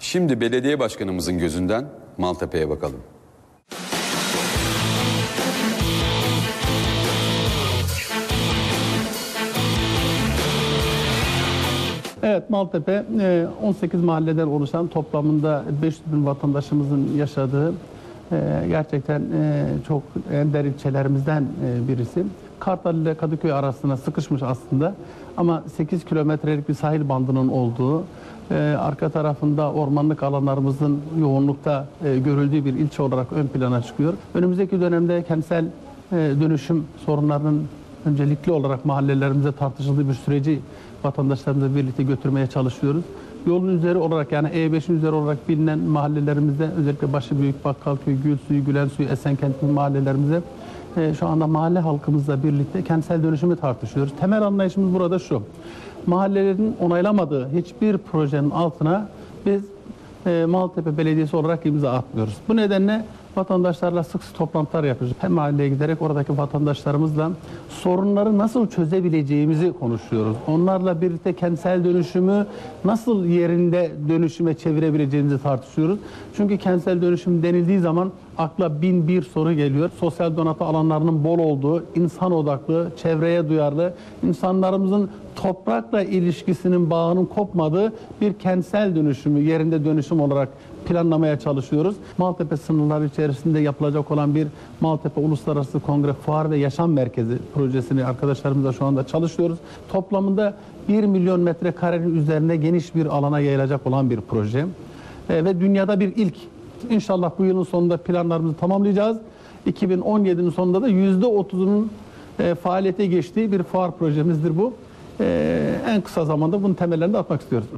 Şimdi belediye başkanımızın gözünden Maltepe'ye bakalım. Evet Maltepe e, 18 mahalleden oluşan toplamında 500 bin vatandaşımızın yaşadığı e, gerçekten e, çok ender ilçelerimizden e, birisi. Kartal ile Kadıköy arasına sıkışmış aslında ama 8 kilometrelik bir sahil bandının olduğu, e, arka tarafında ormanlık alanlarımızın yoğunlukta e, görüldüğü bir ilçe olarak ön plana çıkıyor. Önümüzdeki dönemde kentsel e, dönüşüm sorunlarının öncelikli olarak mahallelerimize tartışıldığı bir süreci vatandaşlarımızla birlikte götürmeye çalışıyoruz. Yolun üzeri olarak yani E5'in üzeri olarak bilinen mahallelerimizde özellikle Başıbüyük, Bakkalköy, Gülsuyu, Gülensuyu, Esenkent mahallelerimize e, şu anda mahalle halkımızla birlikte kentsel dönüşümü tartışıyoruz. Temel anlayışımız burada şu. Mahallelerin onaylamadığı hiçbir projenin altına biz e, Maltepe Belediyesi olarak imza atmıyoruz. Bu nedenle vatandaşlarla sık sık toplantılar yapıyoruz. Hem mahalleye giderek oradaki vatandaşlarımızla sorunları nasıl çözebileceğimizi konuşuyoruz. Onlarla birlikte kentsel dönüşümü nasıl yerinde dönüşüme çevirebileceğimizi tartışıyoruz. Çünkü kentsel dönüşüm denildiği zaman akla bin bir soru geliyor. Sosyal donatı alanlarının bol olduğu, insan odaklı, çevreye duyarlı, insanlarımızın toprakla ilişkisinin bağının kopmadığı bir kentsel dönüşümü, yerinde dönüşüm olarak planlamaya çalışıyoruz. Maltepe sınırları içerisinde yapılacak olan bir Maltepe Uluslararası Kongre Fuar ve Yaşam Merkezi projesini arkadaşlarımızla şu anda çalışıyoruz. Toplamında 1 milyon metrekarenin üzerinde geniş bir alana yayılacak olan bir proje. E, ve dünyada bir ilk. İnşallah bu yılın sonunda planlarımızı tamamlayacağız. 2017'nin sonunda da %30'unun e, faaliyete geçtiği bir fuar projemizdir bu. E, en kısa zamanda bunun temellerini atmak istiyoruz.